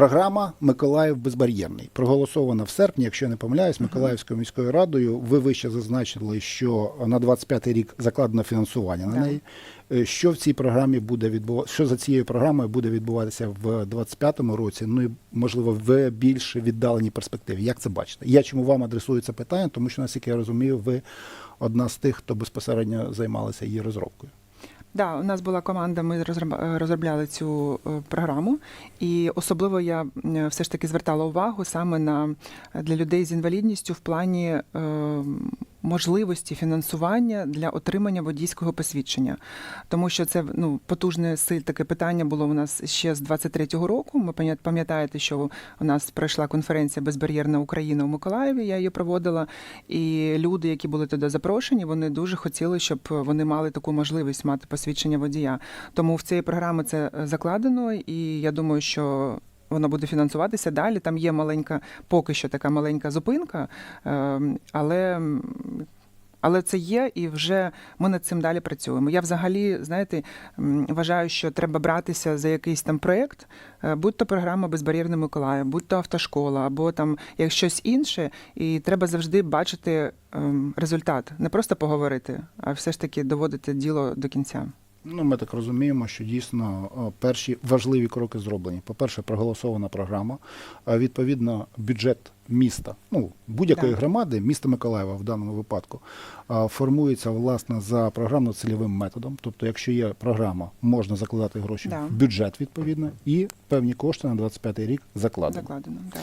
Програма Миколаїв безбар'єрний проголосована в серпні, якщо я не помиляюсь, Миколаївською міською радою. Ви вище зазначили, що на 25-й рік закладено фінансування на неї. Е, Що в цій програмі буде відбуватися? Що за цією програмою буде відбуватися в 25-му році? Ну і можливо в більш віддаленій перспективі. Як це бачите? Я чому вам адресую це питання? Тому що наскільки я розумію, ви одна з тих, хто безпосередньо займалися її розробкою. Да, у нас була команда, ми розроб- розробляли цю е, програму, і особливо я все ж таки звертала увагу саме на для людей з інвалідністю в плані е, можливості фінансування для отримання водійського посвідчення, тому що це ну потужне силь таке питання було у нас ще з 23-го року. Ми пам'ят- пам'ятаєте, що у нас пройшла конференція Безбар'єрна Україна у Миколаєві. Я її проводила, і люди, які були туди запрошені, вони дуже хотіли, щоб вони мали таку можливість мати посвідчення водія. Тому в цій програмі це е, закладено, і я думаю, що. Воно буде фінансуватися далі. Там є маленька, поки що така маленька зупинка, ем, але, але це є, і вже ми над цим далі працюємо. Я взагалі, знаєте, вважаю, що треба братися за якийсь там проєкт, е, будь то програма Безбар'єрний Миколаїв, будь то автошкола, або там як щось інше, і треба завжди бачити ем, результат, не просто поговорити, а все ж таки доводити діло до кінця. Ну, ми так розуміємо, що дійсно перші важливі кроки зроблені. По-перше, проголосована програма. Відповідно, бюджет міста, ну будь-якої громади, міста Миколаєва в даному випадку, формується власне за програмно-цільовим методом. Тобто, якщо є програма, можна закладати гроші Да. в бюджет відповідно, і певні кошти на 25-й рік закладені. Закладено. Так.